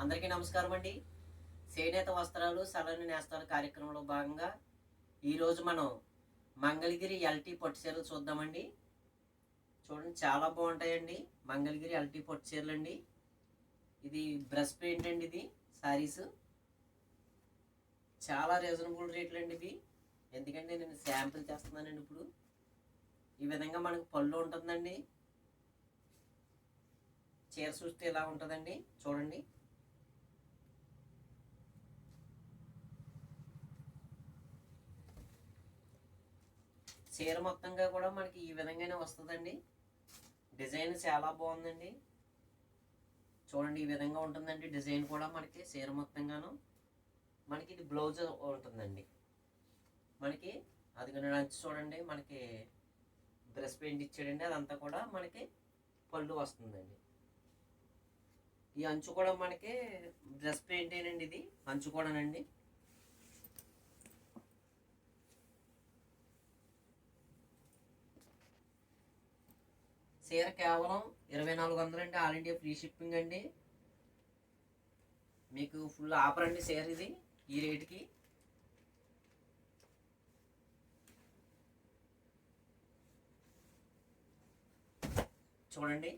అందరికీ నమస్కారం అండి. చేనేత వస్త్రాలు సలని నేస్తాలు కార్యక్రమంలో భాగంగా ఈరోజు మనం మంగళగిరి ఎల్టీ పట్టు చీరలు చూద్దామండి. చూడండి చాలా బాగుంటాయండి. మంగళగిరి ఎల్టీ పట్టు చీరలు అండి ఇది బ్రష్ పెయింట్ అండి ఇది శారీస్ చాలా రీజనబుల్ రేట్లు అండి ఇవి. ఎందుకంటే నేను శాంపిల్ చేస్తున్నానండి ఇప్పుడు. ఈ విధంగా మనకు పళ్ళు ఉంటుందండి. చీర చూస్తే ఇలా ఉంటుందండి చూడండి. చీర మొత్తంగా కూడా మనకి ఈ విధంగానే వస్తుందండి. డిజైన్ చాలా బాగుందండి. చూడండి ఈ విధంగా ఉంటుందండి డిజైన్ కూడా మనకి చీర మొత్తంగాను. మనకి ఇది బ్లౌజ్ ఉంటుందండి. మనకి అది నచ్చి చూడండి మనకి బ్రష్ పెయింట్ ఇచ్చాడండి అదంతా కూడా మనకి పళ్ళు వస్తుందండి. ఈ అంచు కూడా మనకి డ్రెస్ పెయింటేనండి ఇది అంచు కూడానండి. చీర కేవలం ఇరవై నాలుగు వందలు అండి. ఆల్ ఇండియా ఫ్రీ షిప్పింగ్ అండి. మీకు ఫుల్ ఆఫర్ అండి చీర ఇది ఈ రేటుకి చూడండి.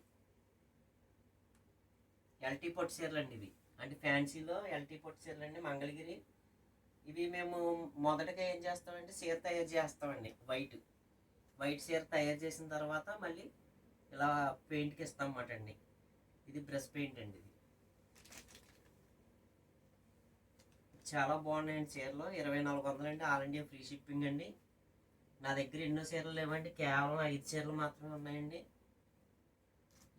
ఎల్టీ పొట్టు చీరలు అండి ఇవి. అంటే ఫ్యాన్సీలో ఎల్టీ పొట్టు చీరలు అండి మంగళగిరి. ఇవి మేము మొదటగా ఏం చేస్తామంటే చీర తయారు చేస్తామండి వైట్ వైట్ చీర తయారు చేసిన తర్వాత మళ్ళీ ఇలా పెయింట్కి ఇస్తామన్నమాట అండి. ఇది బ్రష్ పెయింట్ అండి ఇది. చాలా బాగున్నాయండి చీరలు. ఇరవై నాలుగు వందలు అండి. ఆల్ ఇండియా ఫ్రీ షిప్పింగ్ అండి. నా దగ్గర ఎన్నో చీరలు లేవండి. కేవలం ఐదు చీరలు మాత్రమే ఉన్నాయండి.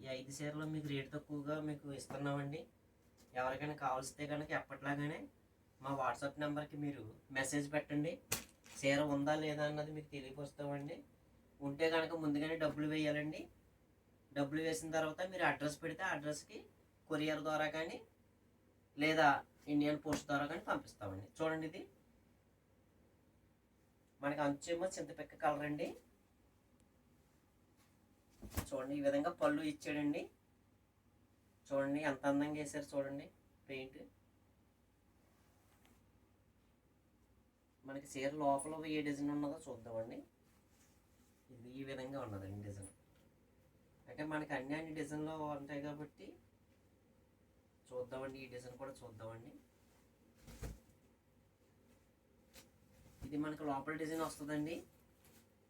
ఈ ఐదు చీరలు మీకు రేటు తక్కువగా మీకు ఇస్తున్నామండి. ఎవరికైనా కావాల్సితే కనుక ఎప్పట్లాగానే మా వాట్సాప్ నెంబర్కి మీరు మెసేజ్ పెట్టండి. చీర ఉందా లేదా అన్నది మీకు తెలియపరుస్తామండి. ఉంటే కనుక ముందుగానే డబ్బులు వేయాలండి. డబ్బులు వేసిన తర్వాత మీరు అడ్రస్ పెడితే అడ్రస్కి కొరియర్ ద్వారా కానీ లేదా ఇండియన్ పోస్ట్ ద్వారా కానీ పంపిస్తామండి. చూడండి ఇది. మనకి అంచేమో చింతపిక్క కలర్ అండి. చూడండి ఈ విధంగా పళ్ళు ఇచ్చాడండి. చూడండి ఎంత అందంగా వేశారు చూడండి. పెయింట్. మనకి చీర లోపల ఏ డిజైన్ ఉన్నదో చూద్దామండి. ఇది ఈ విధంగా ఉన్నదండి డిజైన్. అంటే మనకి అన్ని అన్ని డిజైన్లో ఉంటాయి కాబట్టి చూద్దామండి ఈ డిజైన్ కూడా చూద్దామండి. ఇది మనకి లోపల డిజైన్ వస్తుందండి.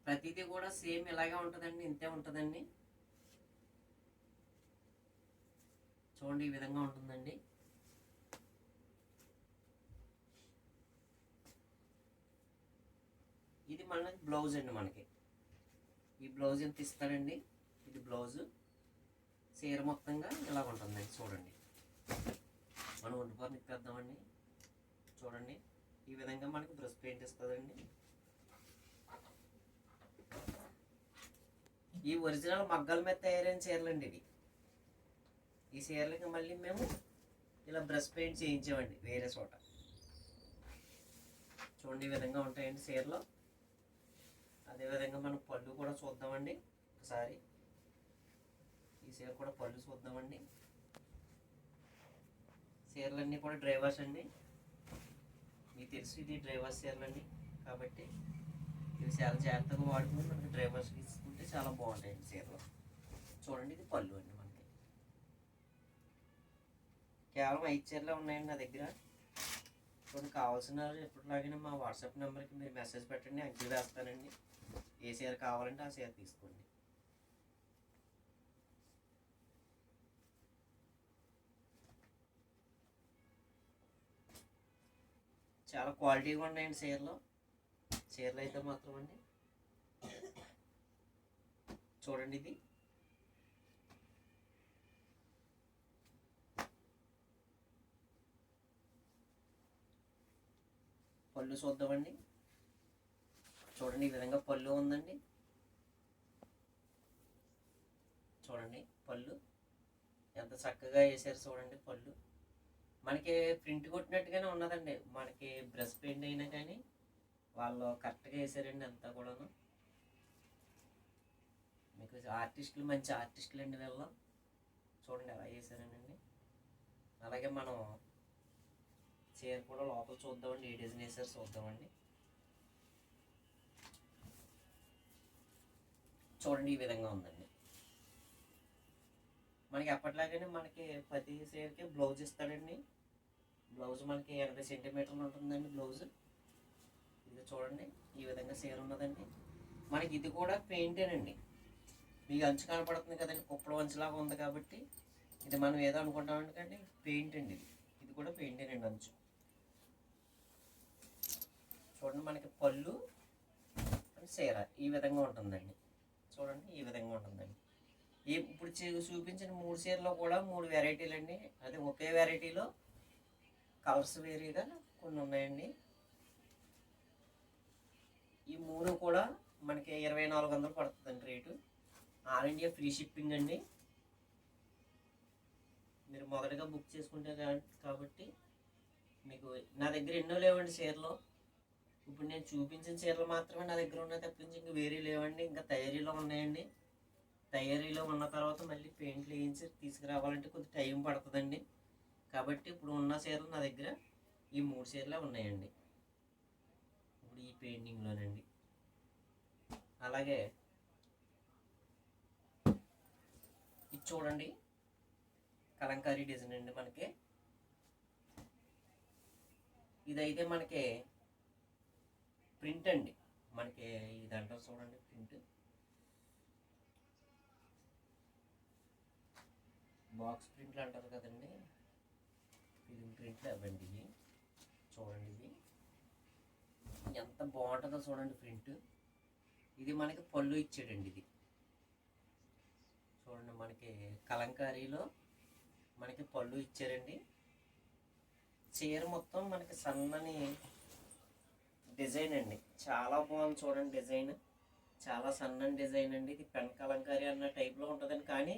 ప్రతిదీ కూడా సేమ్ ఇలాగే ఉంటుందండి ఇంతే ఉంటుందండి. చూడండి ఈ విధంగా ఉంటుందండి. ఇది మన బ్లౌజ్ అండి మనకి. ఈ బ్లౌజ్ ఎంత ఇస్తాడండి? ఇది బ్లౌజ్. చీర మొత్తంగా ఇలా ఉంటుందండి చూడండి. మనం వండుకొని నిప్పేద్దామండి చూడండి. ఈ విధంగా మనకి బ్రష్ పెయింట్ ఇస్తుందండి. ఈ ఒరిజినల్ మగ్గల మీద తయారైన చీరలండి ఇవి. ఈ చీరలకి మళ్ళీ మేము ఇలా బ్రష్ పెయింట్ చేయించామండి వేరే చోట. చూడండి ఈ విధంగా ఉంటాయండి చీరలు. అదేవిధంగా మనం పళ్ళు కూడా చూద్దామండి. ఒకసారి ఈ చీర కూడా పళ్ళు చూద్దామండి. చీరలన్నీ కూడా డ్రైవర్స్ అండి. మీకు తెలుసు ఇది డ్రైవర్స్ చీరలండి కాబట్టి ఇవి చాలా జాగ్రత్తగా వాడుకుని మనకి డ్రైవర్స్ తీసుకుంటే చాలా బాగుంటాయండి చీరలు చూడండి ఇది పళ్ళు అండి మనకి. కేవలం ఐదు చీరలే ఉన్నాయండి నా దగ్గర. కొన్ని కావాల్సిన ఎప్పటిలాగే మా వాట్సాప్ నెంబర్కి మీరు మెసేజ్ పెట్టండి. అంకెలు వేస్తానండి ఏ చీర కావాలంటే ఆ చీర తీసుకోండి. చాలా క్వాలిటీగా ఉన్నాయండి చీరలు. చీరలు అయితే మాత్రం అండి. చూడండి ఇది. పళ్ళు చూద్దామండి. చూడండి ఈ విధంగా పళ్ళు ఉందండి. చూడండి పళ్ళు. ఎంత చక్కగా వేసారు చూడండి పళ్ళు. మనకి ప్రింట్ కొట్టినట్టుగానే ఉన్నదండి. మనకి బ్రష్ పెయింట్ అయినా కానీ వాళ్ళు కరెక్ట్గా వేసారండి అంతా కూడాను. మీకు ఆర్టిస్టులు మంచి ఆర్టిస్టులు అండి వీళ్ళు చూడండి ఎలా వేసారనండి. అలాగే మనం చీర కూడా లోపల చూద్దామండి. ఏ డిజైన్ వేసారు చూద్దామండి. చూడండి ఈ విధంగా ఉందండి. మనకి ఎప్పటిలాగానే మనకి ప్రతి చీరకి బ్లౌజ్ ఇస్తాడండి. బ్లౌజ్ మనకి ఎనభై సెంటీమీటర్లు ఉంటుందండి బ్లౌజ్. ఇది చూడండి ఈ విధంగా సీర ఉన్నదండి. మనకి ఇది కూడా పెయింటేనండి మీకు అంచు కనపడుతుంది కదండి కుప్పల అంచులాగా ఉంది కాబట్టి ఇది మనం ఏదో అనుకుంటాం ఎందుకంటే పెయింట్ అండి ఇది. ఇది కూడా పెయింటేనండి అంచు. చూడండి మనకి పళ్ళు చీర ఈ విధంగా ఉంటుందండి. చూడండి ఈ విధంగా ఉంటుందండి. ఇప్పుడు చూపించిన మూడు చీరలో కూడా మూడు వెరైటీలు అండి అదే ఒకే వెరైటీలో కలర్స్ వేరేగా కొన్ని ఉన్నాయండి. ఈ మూడు కూడా మనకి ఇరవై నాలుగు వందలు పడుతుందండి rate. All India free shipping అండి. మీరు మొదటగా బుక్ చేసుకుంటే కాబట్టి మీకు నా దగ్గర ఎన్నో లేవండి చీరలు ఇప్పుడు నేను చూపించిన చీరలు మాత్రమే నా దగ్గర ఉన్నాయి తప్పించి ఇంకా వేరే లేవండి. ఇంకా తయారీలో ఉన్నాయండి. తయారీలో ఉన్న తర్వాత మళ్ళీ పెయింట్లు వేయించి తీసుకురావాలంటే కొద్ది టైం పడుతుందండి. కాబట్టి ఇప్పుడు ఉన్న చీరలు నా దగ్గర ఈ మూడు చీరలే ఉన్నాయండి. ఇప్పుడు ఈ పెయింటింగ్లోనండి అలాగే ఇది చూడండి. కలంకారీ డిజైన్ అండి మనకి. ఇదైతే మనకి ప్రింట్ అండి. మనకి ఇది అంటారు చూడండి ప్రింట్. బాక్స్ ప్రింట్లు అంటారు కదండి. ఫిలిం ప్రింట్లు అవ్వండి ఇవి చూడండి ఇది. ఎంత బాగుంటుందో చూడండి ప్రింట్. ఇది మనకి పళ్ళు ఇచ్చాడండి ఇది. చూడండి మనకి కలంకారీలో మనకి పళ్ళు ఇచ్చారండి. చీర మొత్తం మనకి సన్నని డిజైన్ అండి. చాలా బాగుంది చూడండి డిజైన్. చాలా సన్నని డిజైన్ అండి. ఇది పెన్ కలంకారీ అన్న టైప్లో ఉంటుందండి. కానీ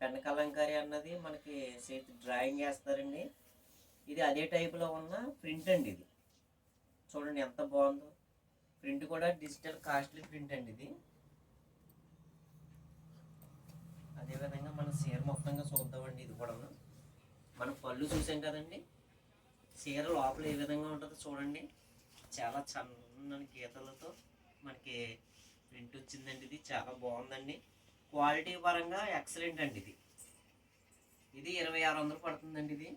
పెన్ కలంకారీ అన్నది మనకి చేతి డ్రాయింగ్ వేస్తారండి. ఇది అదే టైప్లో ఉన్న ప్రింట్ అండి ఇది. చూడండి ఎంత బాగుందో. ప్రింట్ కూడా డిజిటల్ కాస్ట్లీ ప్రింట్ అండి ఇది. అదేవిధంగా మన చీర మొత్తంగా చూద్దామండి ఇది కూడా మనం పళ్ళు చూసాం కదండి. చీర లోపల ఏ విధంగా ఉంటుందో చూడండి. చాలా చన్నని గీతలతో మనకి ప్రింట్ వచ్చిందండి ఇది. చాలా బాగుందండి. క్వాలిటీ పరంగా ఎక్సలెంట్ అండి ఇది. ఇది ఇరవై ఆరు వందలు పడుతుందండి ఇది.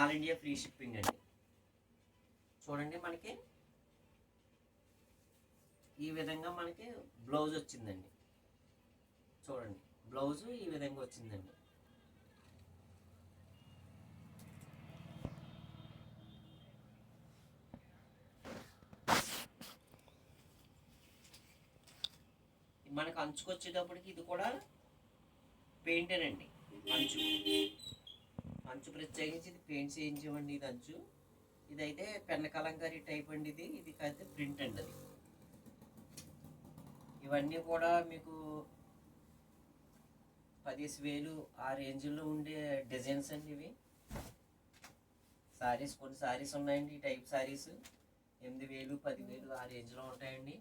ఆల్ ఇండియా ఫ్రీ షిప్పింగ్ అండి. చూడండి మనకి. ఈ విధంగా మనకి బ్లౌజ్ వచ్చిందండి. చూడండి బ్లౌజ్ ఈ విధంగా వచ్చిందండి. మనకు అంచుకు వచ్చేటప్పటికి ఇది కూడా పెయింటేనండి అంచు. అంచు ప్రత్యేకించి ఇది పెయింట్ చేయించామండి ఇది అంచు. ఇదైతే పెన్న కలంకారీ టైప్ అండి ఇది. ఇది కాదు ప్రింట్ అండి అది. ఇవన్నీ కూడా మీకు పదిహేను వేలు ఆ రేంజ్లో ఉండే డిజైన్స్ అండి ఇవి. సారీస్ కొన్ని సారీస్ ఉన్నాయండి. ఈ టైప్ సారీస్ ఎనిమిది వేలు పదివేలు ఆ రేంజ్లో ఉంటాయండి.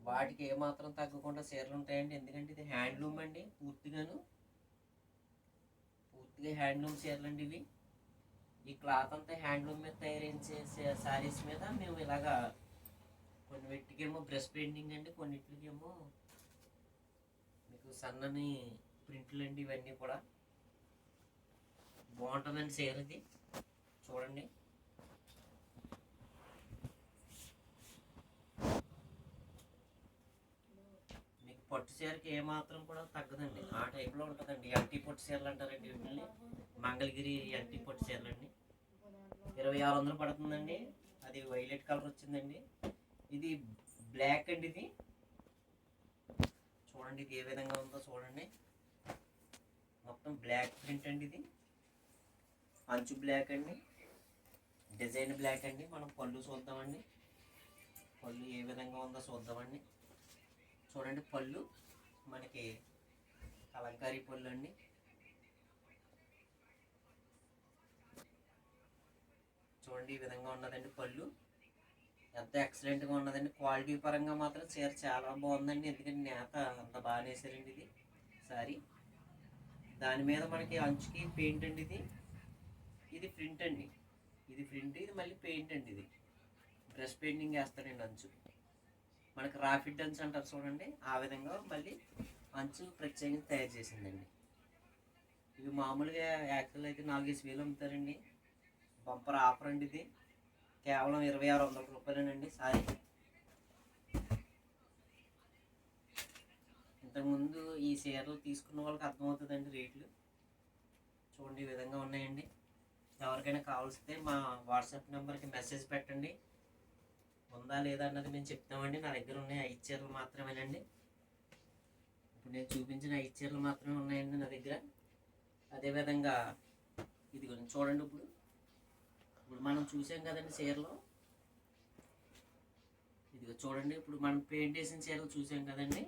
వాటికి ఏమాత్రం తగ్గకుండా చీరలు ఉంటాయండి. ఎందుకంటే ఇది హ్యాండ్లూమ్ అండి పూర్తిగాను. ఇది హ్యాండ్లూమ్ చీరలు అండి ఇవి ఈ క్లాత్ అంతా హ్యాండ్లూమ్ మీద తయారించే శారీస్ మీద మేము ఇలాగా కొన్ని వెట్టికేమో బ్రష్ పెయింటింగ్ అండి కొన్నిటికేమో మీకు సన్నని ప్రింట్లు అండి ఇవన్నీ కూడా. బాగుంటుందండి చీర ఇది చూడండి మీకు పట్టు చీరకి ఏమాత్రం కూడా తగ్గదండి. ఆ టైప్లో ఉంటుందండి. ఎంటీ పట్టు చీరలు అంటారండి వీటిని మంగళగిరి ఎంటీ పట్టు చీరలు అండి ఇరవై ఆరు వందలు పడుతుందండి. అది వైలెట్ కలర్ వచ్చిందండి. ఇది బ్లాక్ అండి ఇది. చూడండి ఇది ఏ విధంగా ఉందో చూడండి. మొత్తం బ్లాక్ ప్రింట్ అండి ఇది. అంచు బ్లాక్ అండి. డిజైన్ బ్లాక్ అండి. మనం పళ్ళు చూద్దామండి. పళ్ళు ఏ విధంగా ఉందో చూద్దామండి. చూడండి పళ్ళు. మనకి కలంకారీ పళ్ళు అండి. చూడండి ఈ విధంగా ఉన్నదండి పళ్ళు. ఎంత ఎక్సలెంట్గా ఉన్నదండి. క్వాలిటీ పరంగా మాత్రం చీర చాలా బాగుందండి. ఎందుకంటే నేత అంత బాగా వేసారండి ఇది సారీ. దాని మీద మనకి అంచుకి పెయింట్ అండి ఇది. ఇది ప్రింట్ అండి. ఇది ప్రింట్ ఇది మళ్ళీ పెయింట్ అండి ఇది. బ్రష్ పెయింటింగ్ వేస్తారండి అంచు. మనకి రాఫిడ్ అంచు అంటారు చూడండి. ఆ విధంగా మళ్ళీ అంచు ప్రత్యేకంగా తయారు చేసిందండి. ఇవి మామూలుగా యాక్చువల్ అయితే నాలుగేసి వేలు అమ్ముతారండి. బంపర్ ఆఫర్ అండి ఇది. కేవలం ఇరవై ఆరు వందల రూపాయలేనండి సారీ. ఇంతకుముందు ఈ చీరలు తీసుకున్న వాళ్ళకి అర్థమవుతుందండి రేట్లు. చూడండి ఈ విధంగా ఉన్నాయండి. ఎవరికైనా కావాల్సితే మా వాట్సాప్ నెంబర్కి మెసేజ్ పెట్టండి. ఉందా లేదా అన్నది మేము చెప్తామండి. నా దగ్గర ఉన్నాయి ఐదు చీరలు మాత్రమేనండి. ఇప్పుడు నేను చూపించిన ఐదు చీరలు మాత్రమే ఉన్నాయండి నా దగ్గర. అదేవిధంగా ఇది చూడండి ఇప్పుడు. ఇప్పుడు మనం చూసాం కదండి చీరలో. ఇదిగో చూడండి ఇప్పుడు మనం పెయింట్ వేసిన చీరలు చూసాం కదండి.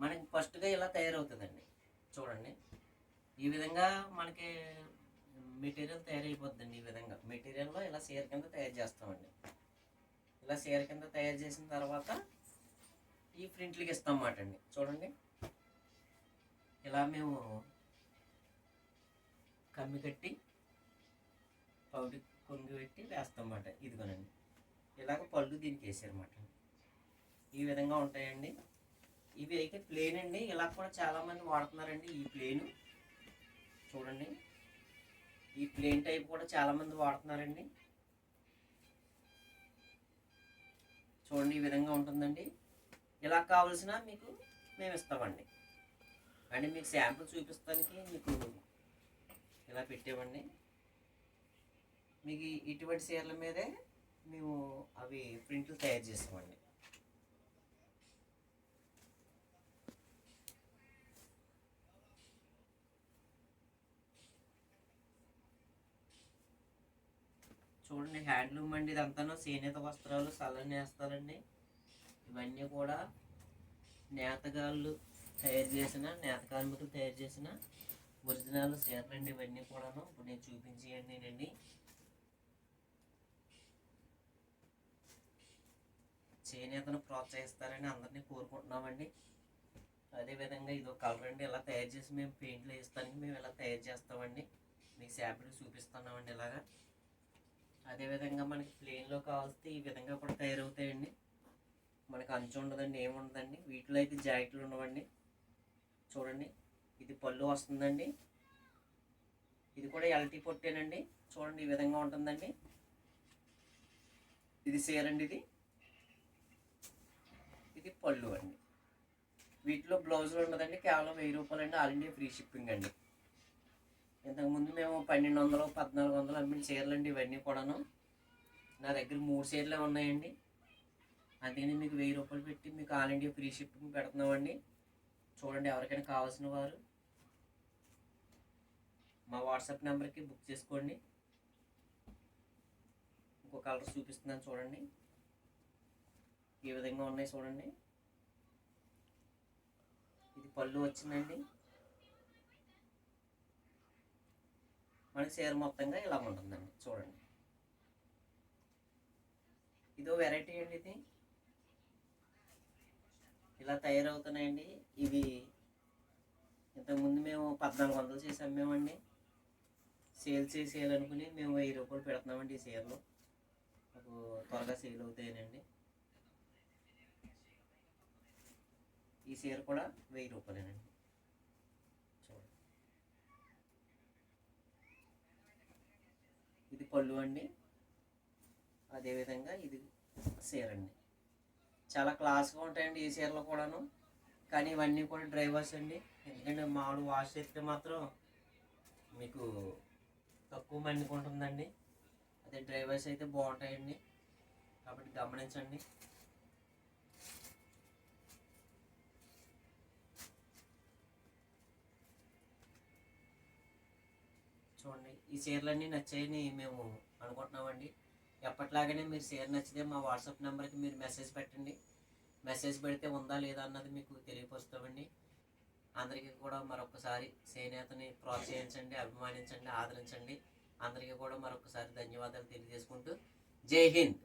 మనకి ఫస్ట్గా ఇలా తయారవుతుందండి. చూడండి. ఈ విధంగా మనకి మెటీరియల్ తయారైపోతుందండి ఈ విధంగా. మెటీరియల్లో ఇలా చీర కింద తయారు చేస్తామండి. ఇలా చీర కింద తయారు చేసిన తర్వాత ఈ ప్రింట్లకి ఇస్తాం అన్నమాట అండి. చూడండి. ఇలా మేము కమ్మి కట్టి పౌడి కొంగి పెట్టి వేస్తాం అన్నమాట. ఇదిగోనండి. ఇలాగ పళ్ళు దీనికి వేసారన్నమాట ఈ విధంగా ఉంటాయండి. ఇవి అయితే ప్లేన్ అండి. ఇలా కూడా చాలామంది వాడుతున్నారండి ఈ ప్లేను చూడండి. ఈ ప్లేన్ టైప్ కూడా చాలామంది వాడుతున్నారండి. చూడండి ఈ విధంగా ఉంటుందండి. ఇలా కావాల్సిన మీకు మేము ఇస్తామండి. అంటే మీకు శాంపుల్ చూపిస్తానికి మీకు ఇలా పెట్టేవండి. మీకు ఇటువంటి చీరల మీదే మేము అవి ప్రింట్లు తయారు చేస్తామండి. చూడండి హ్యాండ్లూమ్ అండి ఇదంతా చేనేత వస్త్రాలు సల్లని వేస్తారండి. ఇవన్నీ కూడా నేతగాళ్ళు తయారు చేసిన నేత కార్మికులు తయారు చేసిన ఒరిజినల్ చీరలండి ఇవన్నీ కూడాను. ఇప్పుడు నేను చూపించేయండి నేనండి. చేనేతను ప్రోత్సహిస్తారని అందరినీ కోరుకుంటున్నామండి. అదేవిధంగా ఇది కలర్ అండి ఇలా తయారు చేసి మేము పెయింట్లు వేస్తానికి మేము ఇలా తయారు చేస్తామండి. మీకు శాంపిల్ చూపిస్తున్నామండి ఇలాగా. అదేవిధంగా మనకి ప్లేన్లో కావాల్సి ఈ విధంగా కూడా తయారవుతాయండి. మనకి అంచు ఉండదండి ఏముండదండి వీటిలో అయితే జాకెట్లు ఉండవండి. చూడండి ఇది పళ్ళు వస్తుందండి. ఇది కూడా ఎల్టీ పొట్టేనండి. చూడండి ఈ విధంగా ఉంటుందండి. ఇది సేరండి ఇది. ఇది పళ్ళు అండి. వీటిలో బ్లౌజులు ఉండదండి. కేవలం వెయ్యి రూపాయలు అండి ఆల్ ఇండియా ఫ్రీ షిప్పింగ్ అండి. ఇంతకుముందు మేము పన్నెండు వందలు పద్నాలుగు వందలు అమ్మిన చీరలు అండి ఇవన్నీ కూడాను. నా దగ్గర మూడు చీరలే ఉన్నాయండి. అందుకని మీకు వెయ్యి రూపాయలు పెట్టి మీకు ఆల్ ఇండియా ఫ్రీ షిప్పింగ్ పెడుతున్నామండి. చూడండి ఎవరికైనా కావాల్సిన వారు. మా వాట్సాప్ నెంబర్కి బుక్ చేసుకోండి. ఇంకో కలర్ చూపిస్తున్నాను చూడండి. ఈ విధంగా ఉన్నాయి చూడండి. ఇది పళ్ళు వచ్చిందండి. మనకి చీర మొత్తంగా ఇలా ఉంటుందండి. చూడండి. ఇదో వెరైటీ అండి ఇది. ఇలా తయారవుతున్నాయండి. ఇవి ఇంతకుముందు మేము పద్నాలుగు వందలు చేసి అమ్మామండి సేల్ చేసేయాలనుకుని మేము వెయ్యి రూపాయలు పెడుతున్నామండి ఈ చీరలు. మాకు త్వరగా సేల్ అవుతాయనండి. ఈ చీర కూడా వెయ్యి రూపాయలేనండి చూడండి ఇది పళ్ళు అండి. అదేవిధంగా ఇది చీర అండి చాలా క్లాస్గా ఉంటాయండి ఈ చీరలు కూడాను. కానీ ఇవన్నీ కూడా డ్రైవర్స్ అండి. ఎందుకంటే మామూలు వాష్ చేస్తే మాత్రం మీకు తక్కువ మందికి ఉంటుందండి. అదే డ్రైవర్స్ అయితే బాగుంటాయండి. కాబట్టి గమనించండి. చూడండి. ఈ చీరలన్నీ నచ్చాయని మేము అనుకుంటున్నామండి. ఎప్పట్లాగానే మీరు చీర నచ్చితే మా వాట్సాప్ నెంబర్కి మీరు మెసేజ్ పెట్టండి. మెసేజ్ పెడితే ఉందా లేదా అన్నది మీకు తెలియపరుస్తామండి. అందరికీ కూడా మరొకసారి చేనేతని ప్రోత్సహించండి అభిమానించండి ఆదరించండి. అందరికీ కూడా మరొకసారి ధన్యవాదాలు తెలియజేసుకుంటూ జై హింద్.